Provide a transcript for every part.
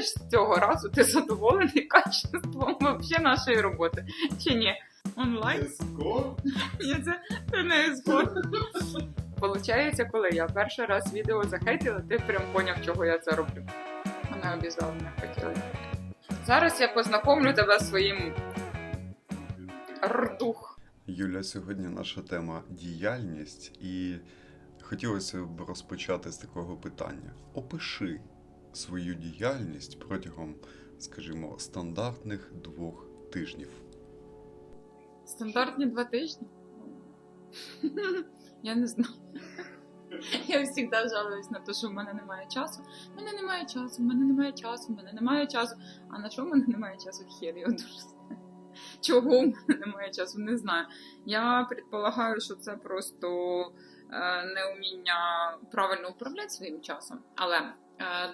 думаєш, з цього разу ти задоволений качеством вообще нашої роботи? Чи ні? Онлайн? Ні, це, це не ескорт. Получається, коли я перший раз відео захейтила, ти прям поняв, чого я це роблю. Вона обізвала мене хотіла. Зараз я познайомлю тебе зі своїм рдух. Юля, сьогодні наша тема діяльність, і хотілося б розпочати з такого питання: опиши свою діяльність протягом, скажімо, стандартних двох тижнів. Стандартні два тижні. Я не знаю. Я завжди жалуюсь на те, що в мене немає часу. В мене немає часу, в мене немає часу, в мене немає часу. А на що в мене немає часу? Хер, я дуже знаю. Чого в мене немає часу? Не знаю. Я предполагаю, що це просто е, неуміння правильно управляти своїм часом. Але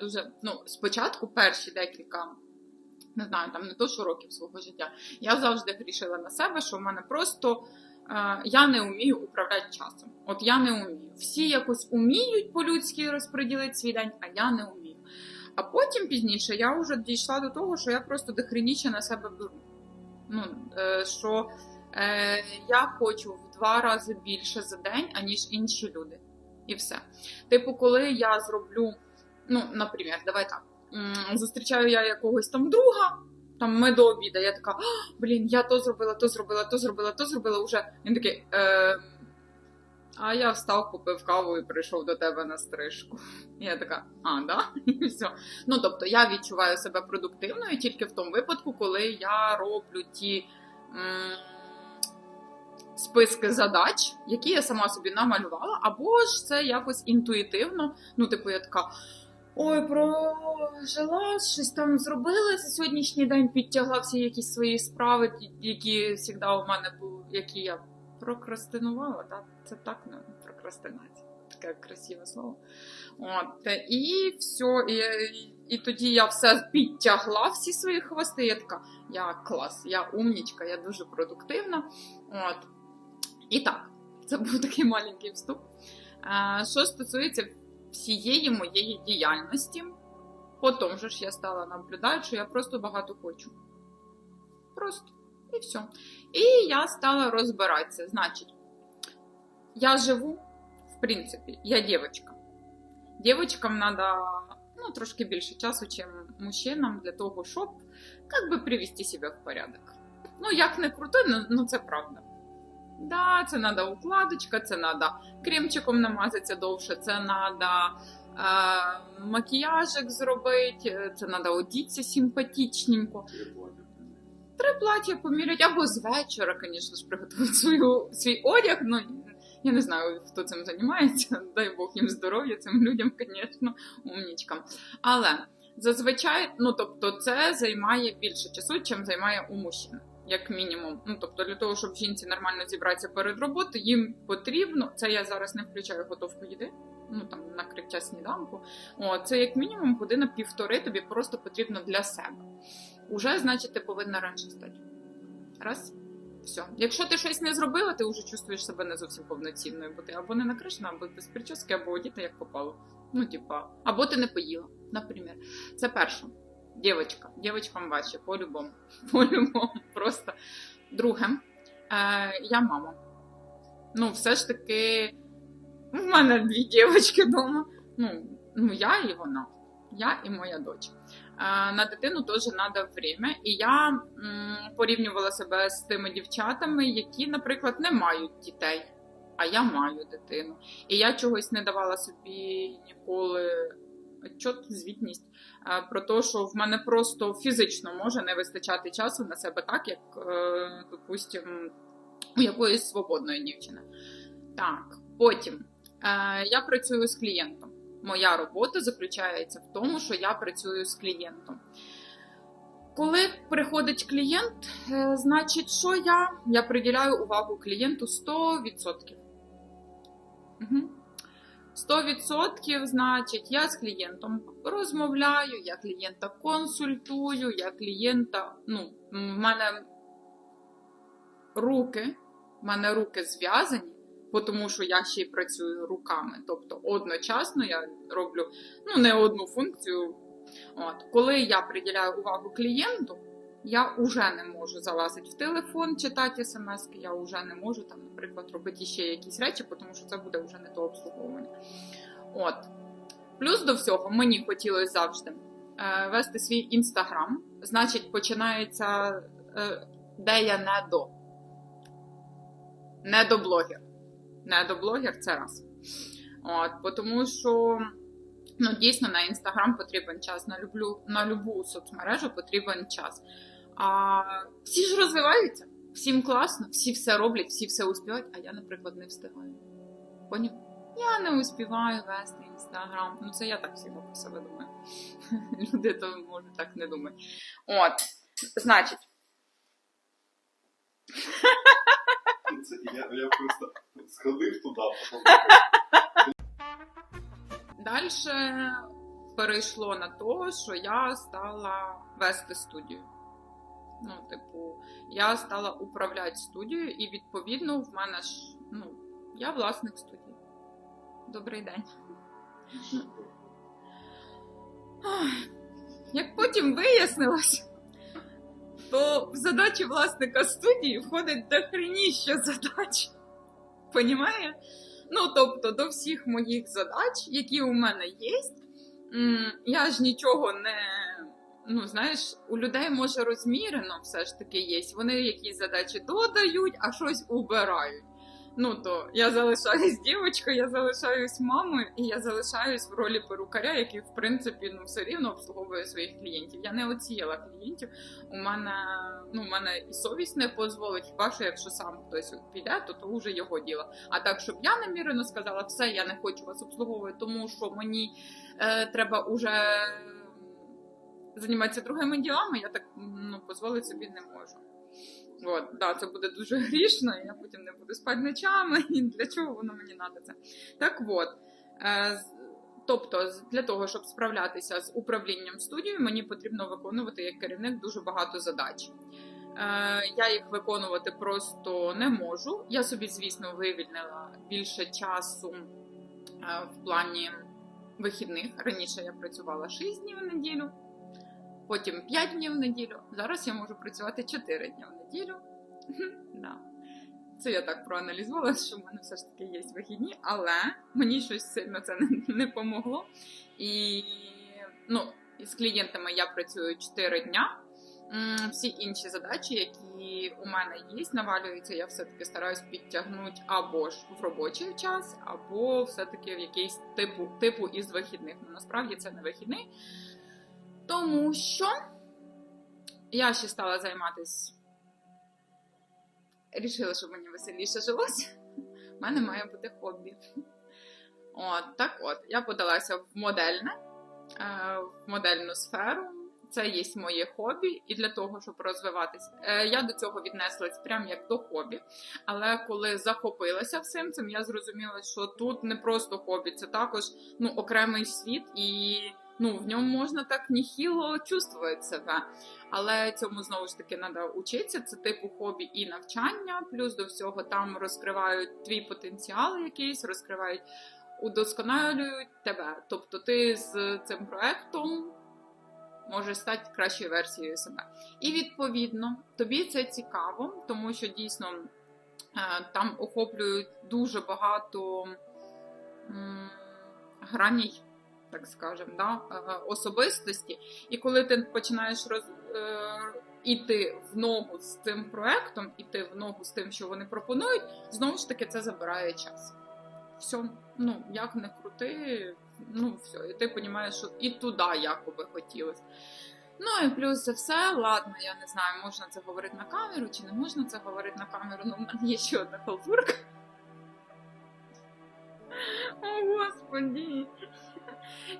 дуже ну, спочатку перші декілька. Не знаю, там не то, що років свого життя. Я завжди грішила на себе, що в мене просто е, я не вмію управляти часом. От я не вмію. Всі якось уміють по-людськи розподілити свій день, а я не вмію. А потім пізніше я вже дійшла до того, що я просто дохреніше на себе беру. Ну, е, що е, я хочу в два рази більше за день, аніж інші люди. І все. Типу, коли я зроблю, ну, наприклад, давай так. Зустрічаю я якогось там друга, там ми до обіду, я така, блін, я то зробила, то зробила, то зробила, то зробила вже. Він такий, е, а я встав, купив каву і прийшов до тебе на стрижку. Я така, а, да? І все. Ну, тобто я відчуваю себе продуктивною тільки в тому випадку, коли я роблю ті м, списки задач, які я сама собі намалювала, або ж це якось інтуїтивно. Ну, типу, я така. Ой, прожила, щось там зробила за сьогоднішній день, підтягла всі якісь свої справи, які завжди у мене були, які я прокрастинувала, так? Це так, ну, прокрастинація. Таке красиве слово. От, і все, і, і, і тоді я все підтягла, всі свої хвости. Я така, я клас, я умнічка, я дуже продуктивна. От. І так, це був такий маленький вступ. Е, Що стосується всієї моєї діяльності. Потім же ж я стала наблюдати, що я просто багато хочу. Просто. І все. І я стала розбиратися. Значить, я живу, в принципі, я дівчинка. Дівчинкам треба ну, трошки більше часу, ніж мужчинам, для того, щоб как би, привести себе в порядок. Ну, як не круто, ну, ну це правда. Да, це треба укладочка, це треба кремчиком намазатися довше, це треба е, макіяжик зробити, це треба одітися симпатичненько. Три плаття поміряти, або з вечора, звісно ж, приготувати свою, свій одяг. Ну, я не знаю, хто цим займається. Дай Бог їм здоров'я, цим людям, звісно, умнічкам. Але зазвичай, ну тобто, це займає більше часу, чим займає у мужчин. Як мінімум, ну тобто для того, щоб жінці нормально зібратися перед роботою, їм потрібно. Це я зараз не включаю готовку їди, ну там накриття сніданку. О, це як мінімум година півтори тобі просто потрібно для себе. Уже, значить, ти повинна раніше стати. Раз. Все. Якщо ти щось не зробила, ти вже чувствуєш себе не зовсім повноцінною, бо ти або не накришена, або без прически, або одіта як попало. Ну, типа, або ти не поїла, наприклад. Це перше. Дівочка, дівочкам важче, по-любому. По-любому. Просто. Друге, е, я мама. Ну, все ж таки, в мене дві дівчатки вдома. Ну, ну, я і вона. Я і моя дочь. Е, на дитину теж треба время. І я м, порівнювала себе з тими дівчатами, які, наприклад, не мають дітей, а я маю дитину. І я чогось не давала собі ніколи отчет, звітність про те, що в мене просто фізично може не вистачати часу на себе так, як, е, допустим, у якоїсь свободної дівчини. Так, потім е, я працюю з клієнтом. Моя робота заключається в тому, що я працюю з клієнтом. Коли приходить клієнт, е, значить, що я? Я приділяю увагу клієнту 100%. Угу. 100% значить, я з клієнтом розмовляю, я клієнта консультую, я клієнта. Ну, в мене руки, в мене руки зв'язані, тому що я ще й працюю руками. Тобто одночасно я роблю ну, не одну функцію От, коли я приділяю увагу клієнту, я вже не можу залазити в телефон, читати смс, я вже не можу там, наприклад, робити ще якісь речі, тому що це буде вже не то обслуговування. От. Плюс до всього, мені хотілося завжди е, вести свій інстаграм. Значить, починається е, де я не до. Не до блогер. Не до блогер це раз. От, тому що ну, дійсно на інстаграм потрібен час, на, люблю, на любу соцмережу потрібен час. А всі ж розвиваються, всім класно, всі все роблять, всі все успівають, а я, наприклад, не встигаю. Поняв? Я не успіваю вести інстаграм. Ну, це я так всі про себе думаю. Люди то може так не думати. От, значить, Це я, я просто сходив туди, Далі перейшло на те, що я стала вести студію. Ну, типу, я стала управляти студією, і відповідно в мене ж, ну, я власник студії. Добрий день. Як потім вияснилось, то в задачі власника студії входить дохреніще задач. Понімає? Ну, тобто, до всіх моїх задач, які у мене є, я ж нічого не. Ну, знаєш, у людей може розмірено все ж таки є. Вони якісь задачі додають, а щось убирають. Ну то я залишаюсь дівчинкою, я залишаюсь мамою, і я залишаюсь в ролі перукаря, який, в принципі, ну все рівно обслуговує своїх клієнтів. Я не оціяла клієнтів. У мене ну, у мене і совість не дозволить, хіба що якщо сам хтось піде, то то вже його діло. А так, щоб я намірено сказала, все, я не хочу вас обслуговувати, тому що мені е, треба уже займатися другими ділами, я так ну, дозволити собі не можу. От, да, це буде дуже грішно, і я потім не буду спати ночами, і для чого воно мені треба це. Так от, е, тобто, для того, щоб справлятися з управлінням студією, мені потрібно виконувати як керівник дуже багато задач. Е, я їх виконувати просто не можу. Я собі, звісно, вивільнила більше часу е, в плані вихідних. Раніше я працювала 6 днів в неділю, потім 5 днів в неділю. Зараз я можу працювати 4 дні в неділю. да. Це я так проаналізувала, що в мене все ж таки є вихідні, але мені щось сильно це не, не помогло. І ну, з клієнтами я працюю 4 дня. Всі інші задачі, які у мене є, навалюються, я все-таки стараюсь підтягнути або ж в робочий час, або все-таки в якийсь типу, типу із вихідних. Ну, насправді це не вихідний. Тому що я ще стала займатися. Рішила, щоб мені веселіше жилось. У мене має бути хобі. От, так от, я подалася в модельне, е, в модельну сферу. Це є моє хобі, і для того, щоб розвиватись, е, я до цього віднеслась прям як до хобі. Але коли захопилася всім цим, я зрозуміла, що тут не просто хобі, це також ну, окремий світ, і ну, в ньому можна так ніхіло чувствувати себе. Але цьому знову ж таки треба вчитися. Це типу хобі і навчання. Плюс до всього там розкривають твій потенціал якийсь, розкривають, удосконалюють тебе. Тобто ти з цим проектом можеш стати кращою версією себе. І відповідно тобі це цікаво, тому що дійсно е, там охоплюють дуже багато граній. Так скажемо, да, е, особистості, і коли ти починаєш роз, е, іти в ногу з цим проектом, іти в ногу з тим, що вони пропонують, знову ж таки це забирає час. Все, ну як не крути, ну все, і ти розумієш, що і туди якоби хотілося. Ну і плюс за все, ладно, я не знаю, можна це говорити на камеру чи не можна це говорити на камеру. Ну, в мене є ще одна халтурка. О, господи.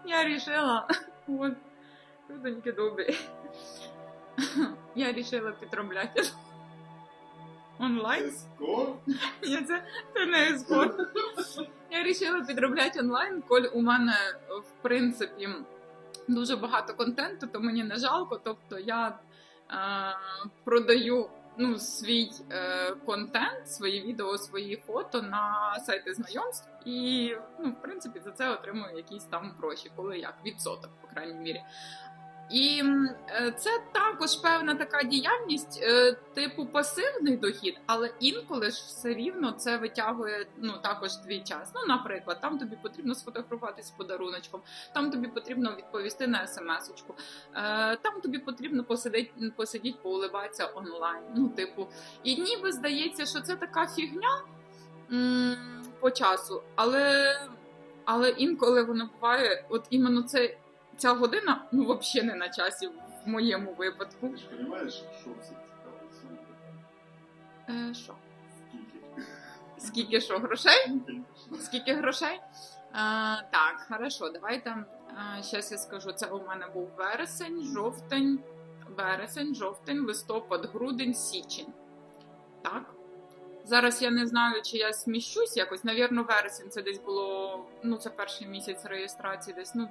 Я решила, вот, людоньки добрі. Я решила підробляти онлайн. Я це, це не ескорт. Я вирішила підробляти онлайн, коль у мене, в принципі, дуже багато контенту, то мені не жалко. Тобто я е, продаю ну, свій е, контент, свої відео, свої фото на сайти знайомств, і ну, в принципі за це отримую якісь там гроші, коли як відсоток, по крайній мірі. І е, це також певна така діяльність, е, типу пасивний дохід, але інколи ж все рівно це витягує ну також твій час. Ну, наприклад, там тобі потрібно сфотографуватись з подаруночком, там тобі потрібно відповісти на смс-очку, е, там тобі потрібно посидіти, посидіти, поулибатися онлайн. Ну, типу, і ніби здається, що це така фігня по часу, але, але інколи воно буває, от іменно це. Ця година ну взагалі не на часі в моєму випадку. Ти ж розумієш, що все цікаво? Е, що? Скільки? Скільки що грошей? Скільки грошей? А, так, хорошо, давайте. Зараз я скажу. Це у мене був вересень, жовтень, вересень, жовтень, листопад, грудень, січень. Так. Зараз я не знаю, чи я сміщусь якось. Навірно, вересень це десь було. Ну, це перший місяць реєстрації, десь, ну,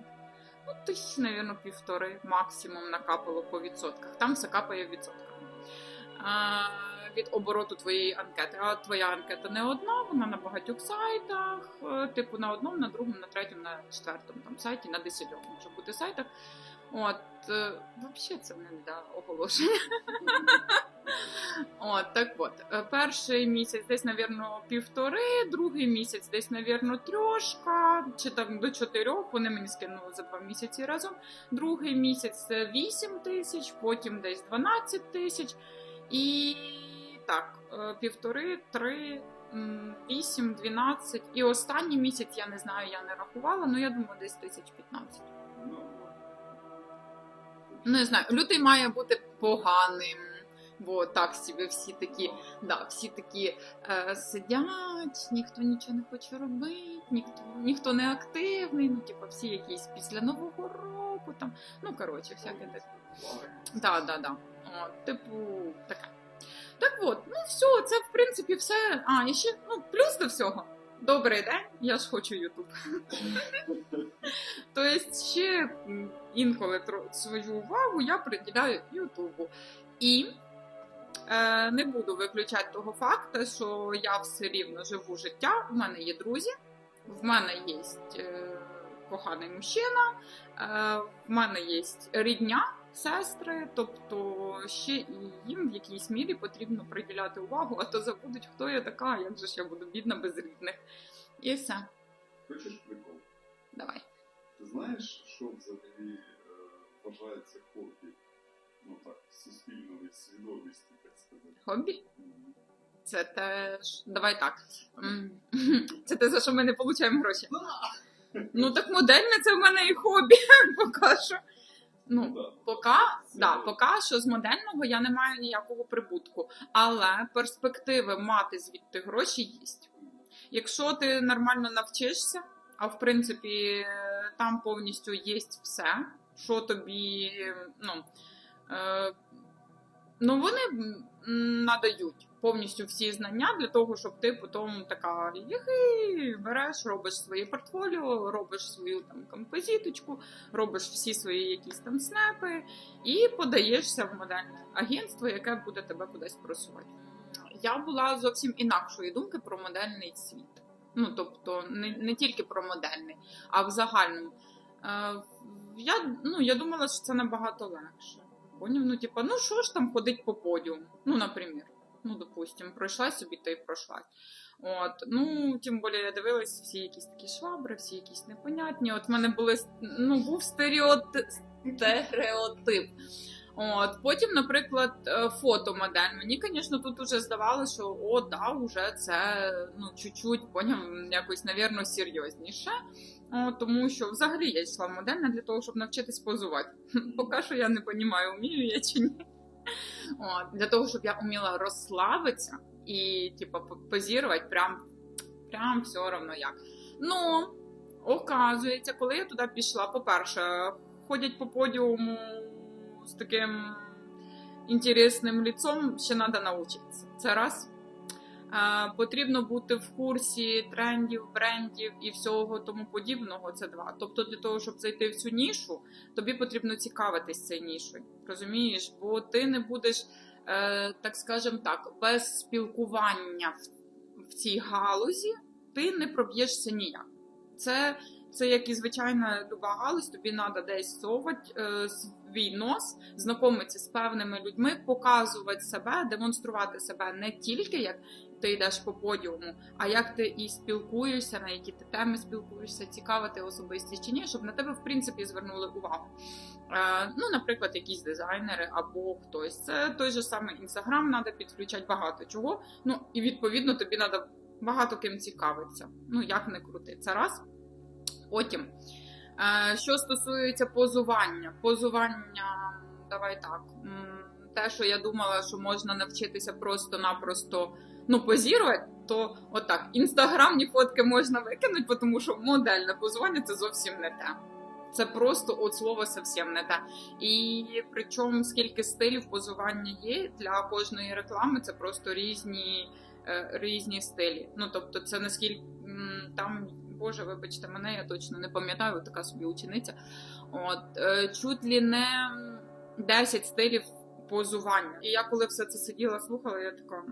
ну тисяч, навірно, півтори максимум накапало по відсотках. Там все капає в відсотках. Від обороту твоєї анкети. А твоя анкета не одна, вона на багатьох сайтах, е, типу на одному, на другому, на третьому, на четвертому там сайті, на десятьох може бути сайтах. От, взагалі це не для оголошення. От, так от. Е, Перший місяць десь, навірно, півтори, другий місяць десь, навірно, трьошка, чи там до чотирьох. Вони мені скинули за два місяці разом. Другий місяць це 8 тисяч, потім десь 12 тисяч. І так, е, півтори, три, вісім, дванадцять. І останній місяць я не знаю, я не рахувала, але я думаю, десь тисяч 15. Ну, Не знаю, лютий має бути поганим. Бо так собі всі такі, да, всі такі е, сидять, ніхто нічого не хоче робити, ніхто, ніхто не активний, ну типу всі якісь після Нового року, там, ну коротше, всяке таке. Да, да, да. Типу, таке. Так от, ну все, це в принципі все. А, і ще ну, плюс до всього. Добрий день, я ж хочу Ютуб. Тобто ще інколи свою увагу я приділяю Ютубу. І е, не буду виключати того факту, що я все рівно живу життя. У мене є друзі, в мене є е, коханий мужчина, е, в мене є рідня, сестри, тобто ще і їм в якійсь мірі потрібно приділяти увагу, а то забудуть, хто я така, як же ж я буду бідна без рідних. І все, Хочеш прикол? давай. Ти знаєш, що взагалі е, вважається хобі? Ну так, суспільної свідомості, так сказати. Хобі? Це теж. Давай так. Це те, за що ми не отримуємо гроші. Ну так модельне це в мене і хобі. Поки Ну, поки, да, поки що з модельного я не маю ніякого прибутку. Але перспективи мати звідти гроші є. Якщо ти нормально навчишся, а в принципі там повністю є все, що тобі, ну, е, ну вони надають повністю всі знання для того, щоб ти потім така їхи, береш, робиш своє портфоліо, робиш свою там композиточку, робиш всі свої якісь там снепи і подаєшся в модельне агентство, яке буде тебе кудись просувати. Я була зовсім інакшої думки про модельний світ. Ну, тобто, не, не тільки про модельний, а в загальному. Е, я, ну, я думала, що це набагато легше. Поняв? Ну, типа, ну що ж там ходить по подіуму? Ну, наприклад. Ну, допустим, пройшла собі, то й пройшла. От, ну, тим більше я дивилась, всі якісь такі швабри, всі якісь непонятні. От в мене були ну, був стереотип. От, потім, наприклад, е, фотомодель. Мені, звісно, тут уже здавалося, що о, да, вже це ну, чуть-чуть, поняв, якось, навірно, серйозніше. О, тому що взагалі я йшла в модельне для того, щоб навчитись позувати. Поки що я не розумію, вмію я чи ні. От, для того, щоб я вміла розслабитися і, типу, позірувати прям, прям все одно як. Ну, оказується, коли я туди пішла, по-перше, ходять по подіуму з таким інтересним ліцом, ще треба навчитися. Це раз. Потрібно бути в курсі трендів, брендів і всього тому подібного. Це два. Тобто, для того, щоб зайти в цю нішу, тобі потрібно цікавитись цією нішою. Розумієш? Бо ти не будеш е, так скажем так, без спілкування в цій галузі ти не проб'єшся ніяк. Це, це як і звичайна люба галузь, тобі треба десь совати е, свій нос, знайомитися з певними людьми, показувати себе, демонструвати себе не тільки як ти йдеш по подіуму, а як ти і спілкуєшся, на які ти теми спілкуєшся, цікава ти особистість чи ні, щоб на тебе в принципі звернули увагу. Е, ну, наприклад, якісь дизайнери або хтось. Це той же самий інстаграм, треба підключати багато чого. Ну і відповідно тобі треба багато ким цікавитися. Ну як не крути, це раз. Потім, е, що стосується позування, позування, давай так. Те, що я думала, що можна навчитися просто-напросто ну, позірувати, то отак, інстаграмні фотки можна викинути, тому що модельне позування це зовсім не те. Це просто от слово зовсім не те. І причому скільки стилів позування є для кожної реклами, це просто різні, е, різні стилі. Ну тобто, це наскільки там, боже, вибачте, мене я точно не пам'ятаю, така собі учениця. От е, чуть ли не 10 стилів позування. І я коли все це сиділа, слухала, я така.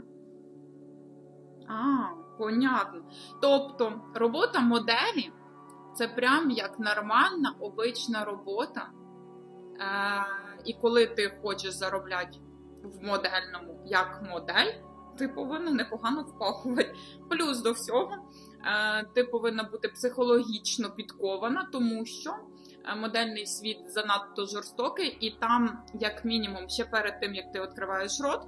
А, понятно. Тобто, робота моделі це прям як нормальна, обична робота. Е, і коли ти хочеш заробляти в модельному як модель, ти повинна непогано впахувати. Плюс до всього, е, ти повинна бути психологічно підкована, тому що е, модельний світ занадто жорстокий, і там, як мінімум, ще перед тим як ти відкриваєш рот,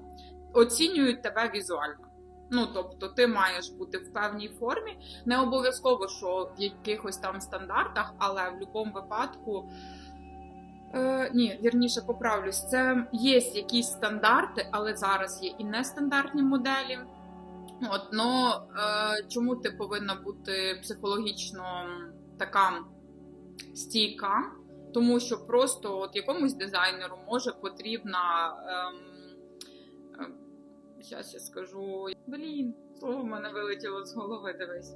оцінюють тебе візуально. Ну, тобто, ти маєш бути в певній формі. Не обов'язково, що в якихось там стандартах, але в будь-якому випадку. Е, ні, вірніше поправлюсь. Це є якісь стандарти, але зараз є і нестандартні моделі. От, но е, чому ти повинна бути психологічно така стійка? Тому що просто от якомусь дизайнеру може потрібна. Е, Зараз я скажу. Блін, слово в мене вилетіло з голови, дивись.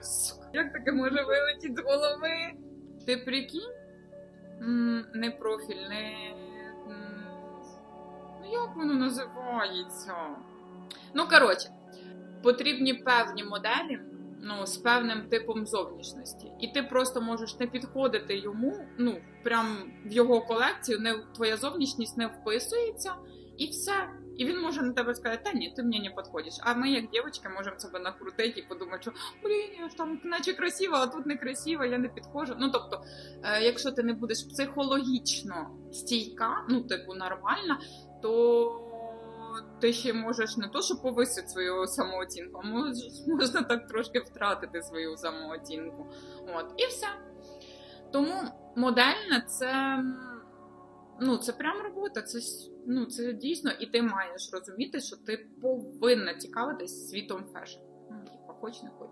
Сука, Як таке може вилетіти з голови? Ти прикинь? Не профіль, не. Ну, як воно називається? Ну, коротше, потрібні певні моделі ну, з певним типом зовнішності. І ти просто можеш не підходити йому, ну, прям в його колекцію, не, твоя зовнішність не вписується, і все. І він може на тебе сказати, та ні, ти мені не підходиш. А ми, як дівчатки, можемо себе накрутити і подумати, що блін, я ж там наче красива, а тут не красива, я не підходжу. Ну тобто, е, якщо ти не будеш психологічно стійка, ну типу нормальна, то ти ще можеш не то, що повисити свою самооцінку, а можеш, можна так трошки втратити свою самооцінку. От, і все. Тому модельне це. Ну, це прям робота, це, ну, це дійсно, і ти маєш розуміти, що ти повинна цікавитись світом фешн. Ну, хоч не хоч.